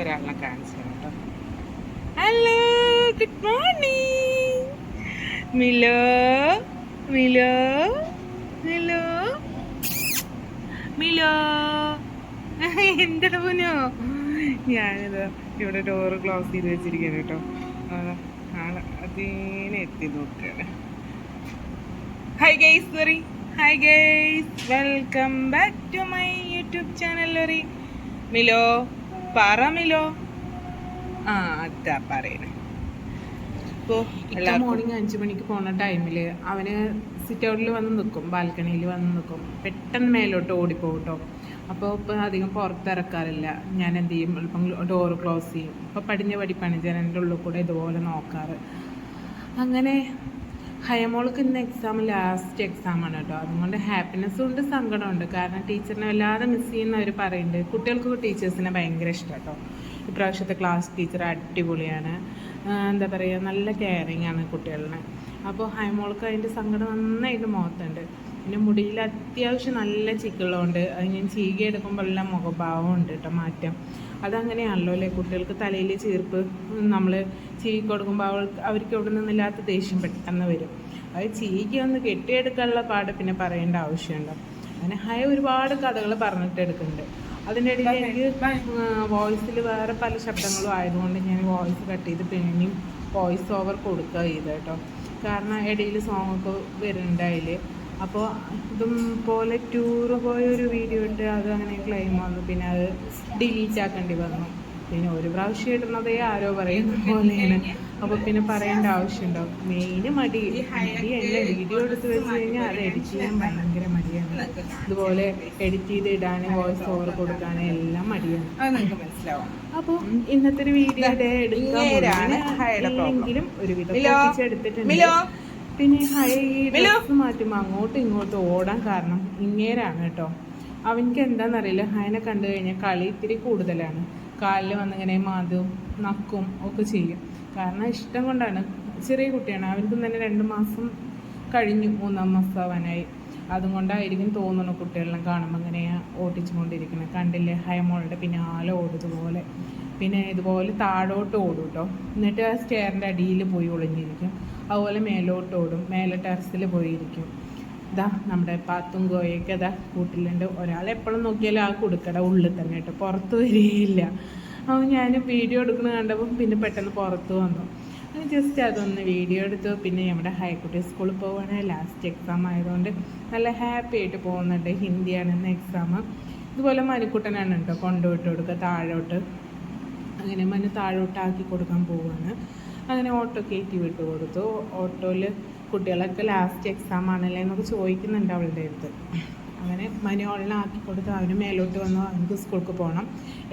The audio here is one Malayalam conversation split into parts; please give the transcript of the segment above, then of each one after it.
ഒരാളിനെ കാണിച്ചു കേട്ടോ hello good morning Milo Milo Milo. Milo. എന്താ പോനോ ഞാനിത് ഇവിടെ ഡോറ് ക്ലോസ് ചെയ്ത് വെച്ചിരിക്കുകയാണ് കേട്ടോ. ആൾ അതിനെ എത്തി നോക്കുകയാണ് hi guys sorry hi guys welcome back to my YouTube channel lorry Milo പറ മിലോ ആ അതാ പറയണേ. ഇപ്പോൾ മോർണിംഗ് അഞ്ചു മണിക്ക് പോണ ടൈമിൽ അവന് സിറ്റ് ഔട്ടിൽ വന്ന് നിൽക്കും ബാൽക്കണിയിൽ വന്ന് നിൽക്കും പെട്ടെന്ന് മേലോട്ട് ഓടിപ്പോകും കേട്ടോ അപ്പോൾ ഇപ്പം അധികം പുറത്തിറക്കാറില്ല. ഞാൻ എന്ത് ചെയ്യും? ഇപ്പം ഡോറ് ക്ലോസ് ചെയ്യും. ഇപ്പോൾ പടിഞ്ഞ പടിപ്പാണ് ജനലിന്റെ ഉള്ളിൽ കൂടെ ഇതുപോലെ നോക്കാറ്. അങ്ങനെ ഹയമോൾക്ക് ഇന്ന് എക്സാം ലാസ്റ്റ് എക്സാമാണ് കേട്ടോ. അതുകൊണ്ട് ഹാപ്പിനെസ്സും ഉണ്ട് സങ്കടമുണ്ട് കാരണം ടീച്ചറിനെ വല്ലാതെ മിസ് ചെയ്യുന്ന അവർ പറയുന്നുണ്ട് കുട്ടികൾക്ക് ടീച്ചേഴ്സിനെ ഭയങ്കര ഇഷ്ടം കേട്ടോ. ഇപ്രാവശ്യത്തെ ക്ലാസ് ടീച്ചർ അടിപൊളിയാണ്. എന്താ പറയുക നല്ല കെയറിങ് ആണ് കുട്ടികളിനെ അപ്പോൾ ഹയമോൾക്ക് അതിന്റെ സങ്കടം നന്നായിട്ട് മുഖത്തുണ്ട്. പിന്നെ മുടിയിൽ അത്യാവശ്യം നല്ല ചിക്കുള്ളതുകൊണ്ട് അത് ഞാൻ ചീകി എടുക്കുമ്പോൾ എല്ലാം മുഖഭാവം ഉണ്ട് കേട്ടോ മാറ്റം. അതങ്ങനെയാണല്ലോ അല്ലേ? കുട്ടികൾക്ക് തലയിൽ ചീർപ്പ് നമ്മൾ ചീകി കൊടുക്കുമ്പോൾ അവൾക്ക് അവർക്ക് എവിടെ നിന്നില്ലാത്ത ദേഷ്യം പെട്ടെന്ന് വരും. അത് ചീകി ഒന്ന് കെട്ടിയെടുക്കാനുള്ള പാട് പിന്നെ പറയേണ്ട ആവശ്യമുണ്ടോ. അങ്ങനെ ഹയ ഒരുപാട് കഥകൾ പറഞ്ഞിട്ട് എടുക്കുന്നുണ്ട്. അതിന്റെ ഇടയിൽ എനിക്ക് വോയിസിൽ വേറെ പല ശബ്ദങ്ങളും ആയതുകൊണ്ട് ഞാൻ വോയിസ് കട്ട് ചെയ്ത് പിന്നെയും വോയിസ് ഓവർ കൊടുക്കുക ചെയ്ത് കേട്ടോ. കാരണം ഇടയിൽ സോങ്ങൊക്കെ വരുന്നുണ്ട് അതിൽ അപ്പോൾ ഇതും പോലെ ടൂറ് പോയ ഒരു വീഡിയോ ഉണ്ട്. അത് അങ്ങനെ ക്ലെയിം വന്നു. പിന്നെ അത് ഡിലീറ്റ് ആക്കേണ്ടി വന്നു. പിന്നെ ഒരു പ്രാവശ്യം ഇടുന്നതേ ആരോ പറയുന്ന പോലെയാണ്. അപ്പോൾ പിന്നെ പറയേണ്ട ആവശ്യമുണ്ടോ? മെയിൻ മടി. മടി എല്ലാം വീഡിയോ എടുത്ത് വെച്ച് കഴിഞ്ഞാൽ അത് എഡിറ്റ് ചെയ്യാൻ ഭയങ്കര മടിയാണ്. അതുപോലെ എഡിറ്റ് ചെയ്ത് ഇടാൻ വോയിസ് ഓവർ കൊടുക്കാൻ എല്ലാം മടിയാണ്. അപ്പൊ അപ്പോൾ ഇന്നത്തെ ഒരു വീഡിയോ എടുക്കാൻ. എങ്കിലും ഒരു വിധം എടുത്തിട്ടുണ്ട്. പിന്നെ ഹയ ഈ. ഡ്രസ്സ് മാറ്റുമ്പോൾ അങ്ങോട്ടും ഇങ്ങോട്ടും ഓടാൻ കാരണം ഇങ്ങേരാണ് കേട്ടോ. അവനിക്ക് എന്താണെന്നറിയില്ല ഹയനെ കണ്ടു കഴിഞ്ഞാൽ കളി ഇത്തിരി കൂടുതലാണ്. കാലിൽ വന്നിങ്ങനെ മാതും നക്കും ഒക്കെ ചെയ്യും. കാരണം ഇഷ്ടം കൊണ്ടാണ്. ചെറിയ കുട്ടിയാണ്. അവനക്കും തന്നെ രണ്ട് മാസം കഴിഞ്ഞു. മൂന്നാം മാസം ആവാനായി. അതുകൊണ്ടായിരിക്കും തോന്നുന്നു കുട്ടികളെല്ലാം കാണുമ്പോൾ ഇങ്ങനെ ഓട്ടിച്ചു കൊണ്ടിരിക്കുന്നത് കണ്ടില്ലേ ഹയമോളുടെ പിന്നാലെ ഓടുന്നതുപോലെ. പിന്നെ ഇതുപോലെ താഴോട്ട് ഓടും കേട്ടോ. എന്നിട്ട് ആ സ്റ്റെയറിന്റെ അടിയിൽ പോയി ഒളിഞ്ഞിരിക്കും. അതുപോലെ മേലോട്ടോടും മേലെ ടെറസിൽ പോയിരിക്കും. ഇതാ നമ്മുടെ പാത്തും കോയൊക്കെ ഇതാ കൂട്ടിലുണ്ട്. ഒരാൾ എപ്പോഴും നോക്കിയാലും ആ കുടുക്കട ഉള്ളിൽ തന്നെ കേട്ടോ. പുറത്ത് വരികയില്ല. അപ്പോൾ ഞാൻ വീഡിയോ എടുക്കുന്നത് കണ്ടപ്പോൾ പിന്നെ പെട്ടെന്ന് പുറത്ത് വന്നു. ജസ്റ്റ് അതൊന്ന് വീഡിയോ എടുത്തു. പിന്നെ നമ്മുടെ ഹൈക്കുട്ടി സ്കൂളിൽ പോവുകയാണ് ലാസ്റ്റ് എക്സാം ആയതുകൊണ്ട് നല്ല ഹാപ്പി ആയിട്ട് പോകുന്നുണ്ട്. ഹിന്ദിയാണ് എക്സാം ഇതുപോലെ മനുക്കുട്ടനാണ് കേട്ടോ. കൊണ്ടുപോയിട്ട് കൊടുക്കുക. താഴോട്ട്. അങ്ങനെ മനു താഴോട്ടാക്കി കൊടുക്കാൻ പോവുകയാണ് അങ്ങനെ ഓട്ടോ കയറ്റി വിട്ടു കൊടുത്തു. ഓട്ടോയിൽ കുട്ടികളൊക്കെ ലാസ്റ്റ് എക്സാം ആണല്ലേ എന്നൊക്കെ ചോദിക്കുന്നുണ്ട് അവളുടെ അടുത്ത്. അങ്ങനെ മനു അവളിനെ ആക്കി കൊടുത്ത്. അവന് മേലോട്ട് വന്നു. അവനക്ക് സ്കൂൾക്ക് പോകണം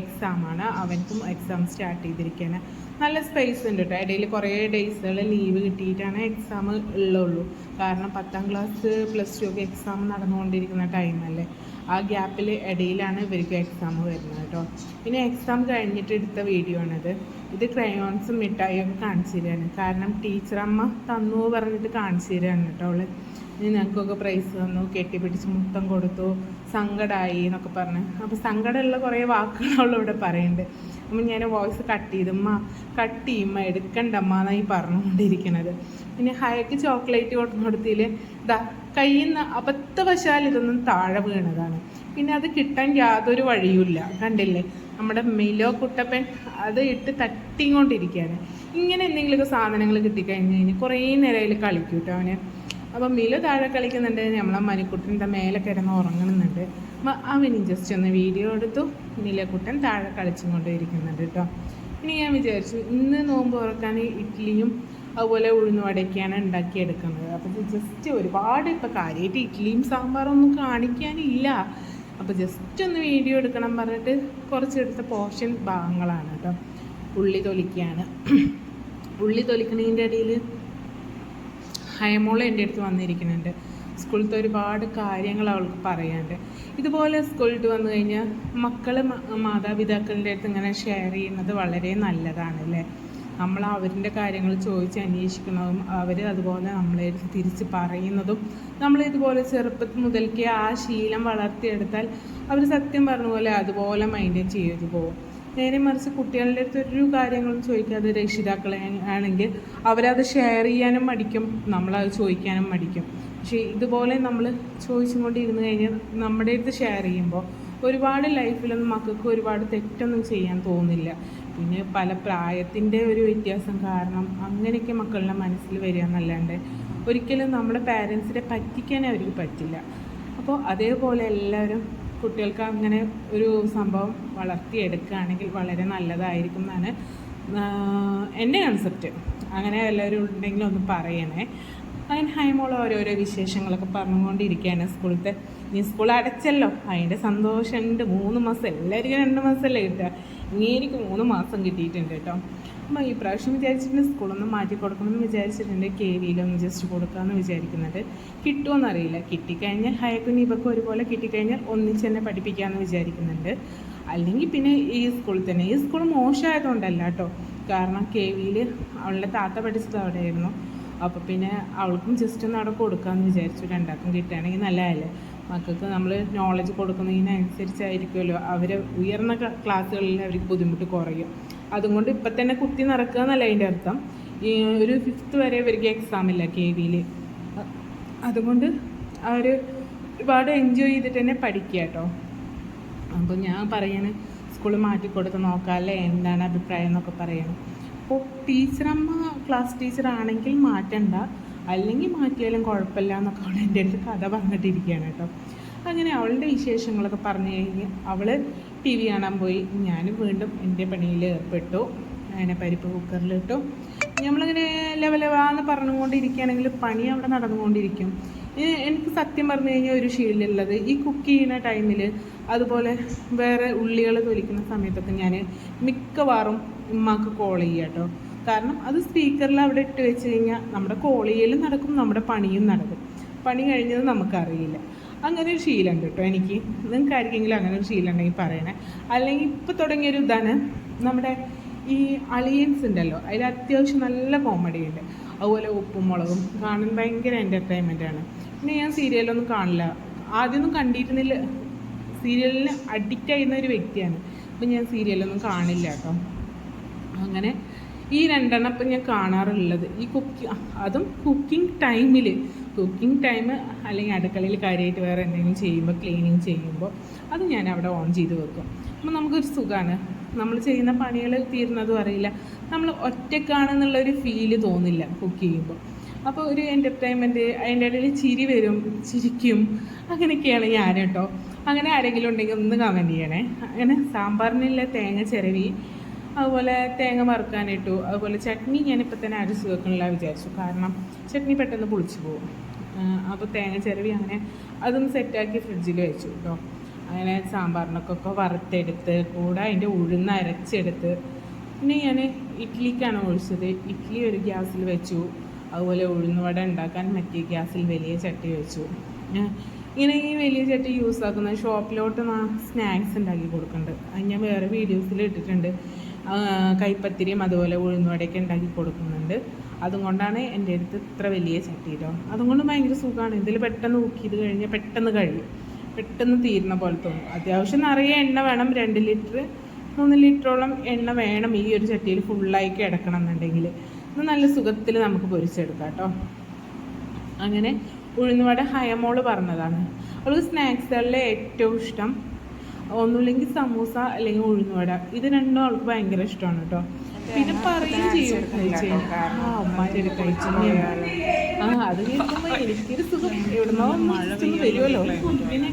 എക്സാമാണ് അവനക്കും എക്സാം സ്റ്റാർട്ട് ചെയ്തിരിക്കുകയാണ് നല്ല സ്പേസ് ഉണ്ട് കേട്ടോ ഇടയിൽ കുറേ ഡേയ്സുകൾ ലീവ് കിട്ടിയിട്ടാണ് എക്സാം ഉള്ളുള്ളൂ. കാരണം പത്താം ക്ലാസ് പ്ലസ് ടു ഒക്കെ എക്സാം നടന്നുകൊണ്ടിരിക്കുന്ന ടൈമല്ലേ ആ ഗ്യാപ്പിൽ ഇടയിലാണ് ഇവർക്ക് എക്സാം വരുന്നത് കേട്ടോ. പിന്നെ എക്സാം കഴിഞ്ഞിട്ട് എടുത്ത വീഡിയോ ആണിത്. ഇത് ക്രയോൺസും മിഠായിയും ഒക്കെ കാണിച്ചു തരാണ്. കാരണം ടീച്ചറമ്മ തന്നു പറഞ്ഞിട്ട് കാണിച്ചു തരാണ് കേട്ടോ അവൾ. ഇനി ഞങ്ങൾക്കൊക്കെ പ്രൈസ് തന്നു കെട്ടിപ്പിടിച്ച് മുത്തം കൊടുത്തു സങ്കടമായി എന്നൊക്കെ പറഞ്ഞ്. അപ്പോൾ സങ്കടമുള്ള കുറേ വാക്കുകൾ അവളിവിടെ പറയുന്നുണ്ട്. അപ്പം ഞാൻ വോയിസ് കട്ട് ചെയ്തമ്മ കട്ട് ചെയ്യുമ്മ എടുക്കണ്ടമ്മ എന്നായി പറഞ്ഞുകൊണ്ടിരിക്കണത്. പിന്നെ ഹയക്ക് ചോക്ലേറ്റ് കൊടുത്തിൽ ഇതാ കയ്യിൽ നിന്ന് അബദ്ധവശാൽ ഇതൊന്നും താഴെ വീണതാണ്. പിന്നെ അത് കിട്ടാൻ യാതൊരു വഴിയുമില്ല. കണ്ടില്ലേ? നമ്മുടെ മിലോ കുട്ടപ്പൻ അത് ഇട്ട് തട്ടിക്കൊണ്ടിരിക്കുകയാണ്. ഇങ്ങനെ എന്തെങ്കിലുമൊക്കെ സാധനങ്ങൾ കിട്ടിക്കഴിഞ്ഞ് കഴിഞ്ഞാൽ കുറേ നേരം കളിക്കും കേട്ടോ അവന്. അപ്പം മിലോ താഴെ കളിക്കുന്നുണ്ട്. നമ്മളെ മണിക്കുട്ടന്റെ മേലെ കിടന്ന് ഉറങ്ങുന്നുണ്ട്. അപ്പം അവന് ജസ്റ്റ് ഒന്ന് വീഡിയോ എടുത്തു. മിലക്കുട്ടൻ താഴെ കളിച്ചും കൊണ്ടിരിക്കുന്നുണ്ട് കേട്ടോ. ഇനി ഞാൻ വിചാരിച്ചു ഇന്ന് നോമ്പ് തുറക്കാൻ ഇഡ്ഡലിയും അതുപോലെ ഉഴുന്നുവടയൊക്കെയാണ് ഉണ്ടാക്കിയെടുക്കുന്നത്. അപ്പോൾ ജസ്റ്റ് ഒരുപാട് ഇപ്പോൾ കാര്യമായിട്ട് ഇഡ്ഡലിയും സാമ്പാറൊന്നും കാണിക്കാനില്ല. അപ്പോൾ ജസ്റ്റ് ഒന്ന് വീഡിയോ എടുക്കണം പറഞ്ഞിട്ട് കുറച്ച് എടുത്ത പോർഷൻ ഭാഗങ്ങളാണ് കേട്ടോ. ഉള്ളി തൊലിക്കുകയാണ് ഉള്ളി തൊലിക്കണതിന്റെ ഇടയിൽ ഹയമോൾ എന്റെ അടുത്ത് വന്നിരിക്കുന്നുണ്ട്. സ്കൂളിലത്തെ ഒരുപാട് കാര്യങ്ങൾ അവൾക്ക് പറയാനുണ്ട്. ഇതുപോലെ സ്കൂളിൽ വന്നു കഴിഞ്ഞാൽ മക്കൾ മാതാപിതാക്കളുടെ അടുത്ത് ഇങ്ങനെ ഷെയർ ചെയ്യുന്നത് വളരെ നല്ലതാണ് അല്ലേ? നമ്മൾ അവരിന്റെ കാര്യങ്ങൾ ചോദിച്ച് അന്വേഷിക്കുന്നതും അവർ അതുപോലെ നമ്മളെ തിരിച്ച് പറയുന്നതും നമ്മൾ ഇതുപോലെ ചെറുപ്പത്തിൽ മുതൽക്കേ ആ ശീലം വളർത്തിയെടുത്താൽ അവർ സത്യം പറഞ്ഞ പോലെ അതുപോലെ മൈന്റെയിൻ ചെയ്തു പോകും. നേരെ മറിച്ച് കുട്ടികളുടെ അടുത്ത് ഒരു കാര്യങ്ങളും ചോദിക്കാതെ രക്ഷിതാക്കളെ ആണെങ്കിൽ അവരത് ഷെയർ ചെയ്യാനും മടിക്കും നമ്മളത് ചോദിക്കാനും മടിക്കും. പക്ഷേ ഇതുപോലെ നമ്മൾ ചോദിച്ചും കൊണ്ടിരുന്ന് കഴിഞ്ഞാൽ നമ്മുടെ അടുത്ത് ഷെയർ ചെയ്യുമ്പോൾ ഒരുപാട് ലൈഫിലൊന്നും മക്കൾക്ക് ഒരുപാട് തെറ്റൊന്നും ചെയ്യാൻ തോന്നില്ല. പിന്നെ പല പ്രായത്തിന്റെ ഒരു വ്യത്യാസം കാരണം അങ്ങനെയൊക്കെ മക്കളുടെ മനസ്സിൽ വരിക എന്നല്ലാണ്ട് ഒരിക്കലും നമ്മുടെ പാരൻസിനെ പറ്റിക്കാനേ അവർക്ക് പറ്റില്ല. അപ്പോൾ അതേപോലെ എല്ലാവരും കുട്ടികൾക്ക് അങ്ങനെ ഒരു സംഭവം വളർത്തിയെടുക്കുകയാണെങ്കിൽ വളരെ നല്ലതായിരിക്കും എന്നാണ് എന്റെ കൺസെപ്റ്റ് അങ്ങനെ എല്ലാവരും ഉണ്ടെങ്കിൽ ഒന്ന് പറയണേ. അങ്ങനെ ഹൈമോൾ ഓരോരോ വിശേഷങ്ങളൊക്കെ പറഞ്ഞുകൊണ്ടിരിക്കുകയാണ് സ്കൂളത്തെ ഇനി സ്കൂൾ അടച്ചല്ലോ. അതിന്റെ സന്തോഷമുണ്ട് മൂന്ന് മാസം എല്ലാവർക്കും രണ്ട് മാസമല്ലേ കിട്ടുക. ഇനി എനിക്ക് മൂന്ന് മാസം കിട്ടിയിട്ടുണ്ട് കേട്ടോ. അപ്പോൾ ഈ പ്രാവശ്യം വിചാരിച്ചിട്ടുണ്ട് സ്കൂളൊന്നും മാറ്റി കൊടുക്കണമെന്ന് വിചാരിച്ചിട്ടുണ്ട്. കെ വിയിലൊന്ന് ജസ്റ്റ് കൊടുക്കാമെന്ന് വിചാരിക്കുന്നുണ്ട്. കിട്ടുമോയെന്നറിയില്ല കിട്ടിക്കഴിഞ്ഞാൽ ഹയക്കും ഇവക്കും ഒരുപോലെ കിട്ടിക്കഴിഞ്ഞാൽ ഒന്നിച്ച് തന്നെ പഠിപ്പിക്കാമെന്ന് വിചാരിക്കുന്നുണ്ട്. അല്ലെങ്കിൽ പിന്നെ ഈ സ്കൂളിൽ തന്നെ. ഈ സ്കൂൾ മോശമായതുകൊണ്ടല്ല കേട്ടോ. കാരണം കെ വിയിൽ അവളുടെ താത്ത പഠിച്ചത് അവിടെയായിരുന്നു. അപ്പോൾ പിന്നെ അവൾക്കും ജസ്റ്റ് ഒന്ന് അവിടെ കൊടുക്കാമെന്ന് വിചാരിച്ചു. രണ്ടാൾക്കും കിട്ടുകയാണെങ്കിൽ നല്ലതല്ലേ? മക്കൾക്ക് നമ്മൾ നോളജ് കൊടുക്കുന്നതിനനുസരിച്ചായിരിക്കുമല്ലോ. അവർ ഉയർന്ന ക്ലാസ്സുകളിൽ അവർക്ക് ബുദ്ധിമുട്ട് കുറയും. അതുകൊണ്ട് ഇപ്പം തന്നെ കുത്തി നടക്കുക എന്നല്ല അതിന്റെ അർത്ഥം. ഈ ഒരു ഫിഫ്ത്ത് വരെ ഇവർക്ക് എക്സാം ഇല്ല കെ വിയിൽ അതുകൊണ്ട് അവർ ഒരുപാട് എൻജോയ് ചെയ്തിട്ട് തന്നെ പഠിക്കുക കേട്ടോ. അപ്പോൾ ഞാൻ പറയണ സ്കൂളിൽ മാറ്റിക്കൊടുത്ത് നോക്കാമല്ലേ എന്താണ് അഭിപ്രായം എന്നൊക്കെ പറയണം. അപ്പോൾ ടീച്ചറമ്മ ക്ലാസ് ടീച്ചറാണെങ്കിൽ മാറ്റണ്ട. അല്ലെങ്കിൽ മാറ്റിയാലും കുഴപ്പമില്ല എന്നൊക്കെ അവൾ എന്റെ അടുത്ത് കഥ പറഞ്ഞിട്ടിരിക്കുകയാണ് കേട്ടോ. അങ്ങനെ അവളുടെ വിശേഷങ്ങളൊക്കെ പറഞ്ഞു കഴിഞ്ഞ് അവൾ ടി വി കാണാൻ പോയി. ഞാൻ വീണ്ടും എന്റെ പണിയിൽ ഏർപ്പെട്ടു. അങ്ങനെ പരിപ്പ് കുക്കറിലിട്ടു നമ്മളിങ്ങനെ ലെവലവാന്ന് പറഞ്ഞുകൊണ്ടിരിക്കുകയാണെങ്കിൽ പണി അവിടെ നടന്നുകൊണ്ടിരിക്കും. എനിക്ക് സത്യം പറഞ്ഞു കഴിഞ്ഞാൽ ഒരു ശീലമുള്ളത് ഈ കുക്ക് ചെയ്യുന്ന ടൈമിൽ അതുപോലെ വേറെ ഉള്ളികൾ തൊലിക്കുന്ന സമയത്തൊക്കെ ഞാൻ മിക്കവാറും ഉമ്മാക്ക് കോൾ ചെയ്യാം കേട്ടോ. കാരണം അത് സ്പീക്കറിൽ അവിടെ ഇട്ട് വെച്ച് കഴിഞ്ഞാൽ നമ്മുടെ കോളിയിലും നടക്കും നമ്മുടെ പണിയും നടക്കും. പണി കഴിഞ്ഞത് നമുക്കറിയില്ല. അങ്ങനെ ഒരു ശീലമുണ്ട് കേട്ടോ എനിക്ക്. നിങ്ങൾക്ക് ആർക്കെങ്കിലും അങ്ങനെ ഒരു ശീലം ഉണ്ടെങ്കിൽ പറയണേ. അല്ലെങ്കിൽ ഇപ്പോൾ തുടങ്ങിയൊരു ഇതാണ് നമ്മുടെ ഈ അളിയൻസ് ഉണ്ടല്ലോ. അതിൽ അത്യാവശ്യം നല്ല കോമഡി ഉണ്ട്. അതുപോലെ ഉപ്പും മുളകും. കാണാൻ ഭയങ്കര എന്റർടൈൻമെന്റ് ആണ്. പിന്നെ ഞാൻ സീരിയലൊന്നും കാണില്ല. ആദ്യമൊന്നും കണ്ടിരുന്നില്ല. സീരിയലിന് അഡിക്റ്റ് ആയിരുന്ന ഒരു വ്യക്തിയാണ്. അപ്പം ഞാൻ സീരിയലൊന്നും കാണില്ല കേട്ടോ അങ്ങനെ ഈ രണ്ടെണ്ണം ഇപ്പം ഞാൻ കാണാറുള്ളത്. ഈ കുക്കി അതും കുക്കിംഗ് ടൈമിൽ കുക്കിംഗ് ടൈം അല്ലെങ്കിൽ അടുക്കളയിൽ കാര്യമായിട്ട് വേറെ എന്തെങ്കിലും ചെയ്യുമ്പോൾ ക്ലീനിങ് ചെയ്യുമ്പോൾ അത് ഞാൻ അവിടെ ഓൺ ചെയ്ത് വെക്കും. അപ്പം നമുക്കൊരു സുഖമാണ് നമ്മൾ ചെയ്യുന്ന പണികൾ തീരുന്നതും അറിയില്ല. നമ്മൾ ഒറ്റക്കാണെന്നുള്ളൊരു ഫീൽ തോന്നില്ല കുക്ക് ചെയ്യുമ്പോൾ അപ്പോൾ ഒരു എന്റർടൈൻമെന്റ് അതിന്റെ ഇടയിൽ ചിരി വരും ചിരിക്കും. അങ്ങനെയൊക്കെയാണ് ഞാൻ കേട്ടോ. അങ്ങനെ ആരെങ്കിലും ഉണ്ടെങ്കിൽ ഒന്ന് കമന്റ് ചെയ്യണേ. അങ്ങനെ സാമ്പാറിനുള്ള തേങ്ങ ചിരവി. അതുപോലെ തേങ്ങ വറുക്കാനിട്ടു. അതുപോലെ ചട്നി ഞാനിപ്പോൾ തന്നെ അരച്ച് വെക്കണില്ല വിചാരിച്ചു. കാരണം ചട്നി പെട്ടെന്ന് പുളിച്ചു പോകും. അപ്പോൾ തേങ്ങ ചിരവി അങ്ങനെ അതൊന്ന് സെറ്റാക്കി ഫ്രിഡ്ജിൽ വെച്ചു കേട്ടോ അങ്ങനെ സാമ്പാറിനൊക്കെ വറുത്തെടുത്ത് കൂടെ അതിന്റെ ഉഴുന്ന് അരച്ചെടുത്ത്. പിന്നെ ഞാൻ ഇഡ്ഡലിക്കാണ് ഒഴിച്ചത്. ഇഡ്ഡലി ഒരു ഗ്യാസിൽ വെച്ചു. അതുപോലെ ഉഴുന്നുവട ഉണ്ടാക്കാൻ മറ്റേ ഗ്യാസിൽ വലിയ ചട്ടി വെച്ചു. ഇങ്ങനെ ഈ വലിയ ചട്ടി യൂസ് ആക്കുന്ന ഷോപ്പിലോട്ട് സ്നാക്സ് ഉണ്ടാക്കി കൊടുക്കുന്നുണ്ട് അത് ഞാൻ വേറെ വീഡിയോസിൽ ഇട്ടിട്ടുണ്ട്. കൈപ്പത്തിരിയും അതുപോലെ ഉഴുന്നുവടയൊക്കെ ഉണ്ടാക്കി കൊടുക്കുന്നുണ്ട്. അതുകൊണ്ടാണ് എന്റെ അടുത്ത് ഇത്ര വലിയ ചട്ടി കേട്ടോ അതുകൊണ്ട് ഭയങ്കര സുഖമാണ് ഇതിൽ പെട്ടെന്ന് കുക്ക് ചെയ്ത് കഴിഞ്ഞാൽ പെട്ടെന്ന് കഴിയും. പെട്ടെന്ന് തീരുന്ന പോലെ തോന്നും. അത്യാവശ്യം നിറയെ എണ്ണ വേണം. രണ്ട് ലിറ്റർ മൂന്ന് ലിറ്ററോളം എണ്ണ വേണം ഈ ഒരു ചട്ടിയിൽ ഫുള്ളായി കിടക്കണം എന്നുണ്ടെങ്കിൽ നല്ല സുഖത്തിൽ നമുക്ക് പൊരിച്ചെടുക്കാം കേട്ടോ. അങ്ങനെ ഉഴുന്നുവട ഹയമോൾ പറഞ്ഞതാണ്. അവൾക്ക് സ്നാക്സുകളിലെ ഏറ്റവും ഇഷ്ടം ഒന്നുമില്ലെങ്കിൽ സമൂസ അല്ലെങ്കിൽ ഉഴുന്നുവട. ഇത് രണ്ടും അവൾക്ക് ഭയങ്കര ഇഷ്ടമാണ് കേട്ടോ. പിന്നെ പറയും ചെയ്യും. ആ കഴിച്ചു ആ അത് കേൾക്കുമ്പോൾ എനിക്കൊരു സുഖം. എവിടുന്നോ മഴ വരുമല്ലോ പിന്നെ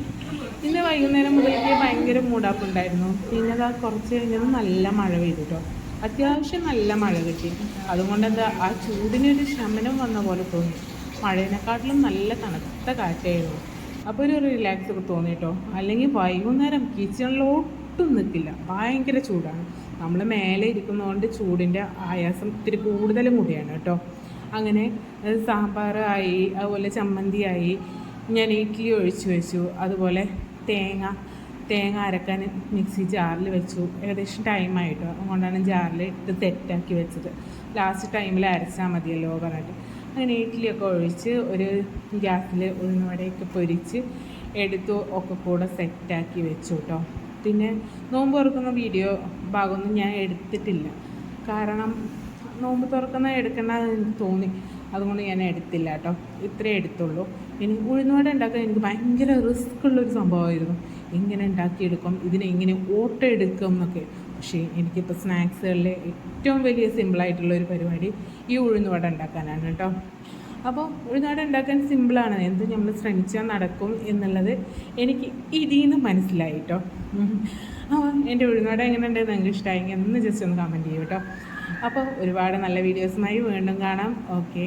പിന്നെ വൈകുന്നേരം മുതലേക്ക് ഭയങ്കര മൂടാപ്പ് ഉണ്ടായിരുന്നു പിന്നെ അതാ കുറച്ച് കഴിഞ്ഞത് നല്ല മഴ പെയ്തു കേട്ടോ. അത്യാവശ്യം നല്ല മഴ കിട്ടി. അതുകൊണ്ട് എന്താ ആ ചൂടിനൊരു ശമനം വന്ന പോലെ തോന്നി. മഴേനെക്കാട്ടിലും നല്ല തണുത്ത കാറ്റായിരുന്നു. അപ്പോൾ ഒരു റിലാക്സ് ഒക്കെ തോന്നി കേട്ടോ അല്ലെങ്കിൽ വൈകുന്നേരം കിച്ചണിലോട്ടും നിൽക്കില്ല ഭയങ്കര ചൂടാണ്. നമ്മൾ മേലെ ഇരിക്കുന്നതുകൊണ്ട് ചൂടിന്റെ ആയാസം ഇത്തിരി കൂടുതലും കൂടിയാണ് കേട്ടോ അങ്ങനെ സാമ്പാറായി അതുപോലെ ചമ്മന്തിയായി ഞാൻ ഇഡ്ഡലി ഒഴിച്ചു വെച്ചു. അതുപോലെ തേങ്ങ തേങ്ങ അരക്കാൻ മിക്സി ജാറിൽ വെച്ചു. ഏകദേശം ടൈമായിട്ടോ അതുകൊണ്ടാണ് ജാറിൽ ഇട്ട് തെറ്റാക്കി വെച്ചത്. ലാസ്റ്റ് ടൈമിൽ അരച്ചാൽ മതിയല്ലോ പറഞ്ഞിട്ട്. അങ്ങനെ ഇഡ്ഡലിയൊക്കെ ഒഴിച്ച് ഒരു ഗ്യാസിൽ ഉഴുന്നുവടയൊക്കെ പൊരിച്ച് എടുത്തു ഒക്കെ കൂടെ സെറ്റാക്കി വെച്ചു കേട്ടോ പിന്നെ നോമ്പ് തുറക്കുന്ന വീഡിയോ ഭാഗമൊന്നും ഞാൻ എടുത്തിട്ടില്ല. കാരണം നോമ്പ് തുറക്കുന്ന എടുക്കേണ്ടതെന്ന് എനിക്ക് തോന്നി. അതുകൊണ്ട് ഞാൻ എടുത്തില്ല കേട്ടോ ഇത്രേ എടുത്തുള്ളൂ. ഇനി ഉഴുന്നുവട ഉണ്ടാക്കാൻ എനിക്ക് ഭയങ്കര റിസ്ക് ഉള്ളൊരു സംഭവമായിരുന്നു. എങ്ങനെ ഉണ്ടാക്കിയെടുക്കും? ഇതിനെ എങ്ങനെ ഓട്ടം എടുക്കും എന്നൊക്കെ. പക്ഷേ എനിക്കിപ്പോൾ സ്നാക്സുകളിൽ ഏറ്റവും വലിയ സിമ്പിളായിട്ടുള്ള ഒരു പരിപാടി ഈ ഉഴുന്നുവട ഉണ്ടാക്കാനാണ് കേട്ടോ. അപ്പോൾ ഉഴുന്നുവട ഉണ്ടാക്കാൻ സിമ്പിളാണ്. എന്ത് നമ്മൾ ശ്രമിച്ചാൽ നടക്കും എന്നുള്ളത് എനിക്ക് ഇതിൽ നിന്ന് മനസ്സിലായി കേട്ടോ. അപ്പോൾ എന്റെ ഉഴുന്നുവട എങ്ങനെ ഉണ്ടെന്ന് നിങ്ങൾക്ക് ഇഷ്ടമായെങ്കിൽ ഒന്ന് ജസ്റ്റ് ഒന്ന് കമന്റ് ചെയ്യൂ കേട്ടോ. അപ്പോൾ ഒരുപാട് നല്ല വീഡിയോസുമായി വീണ്ടും കാണാം. ഓക്കെ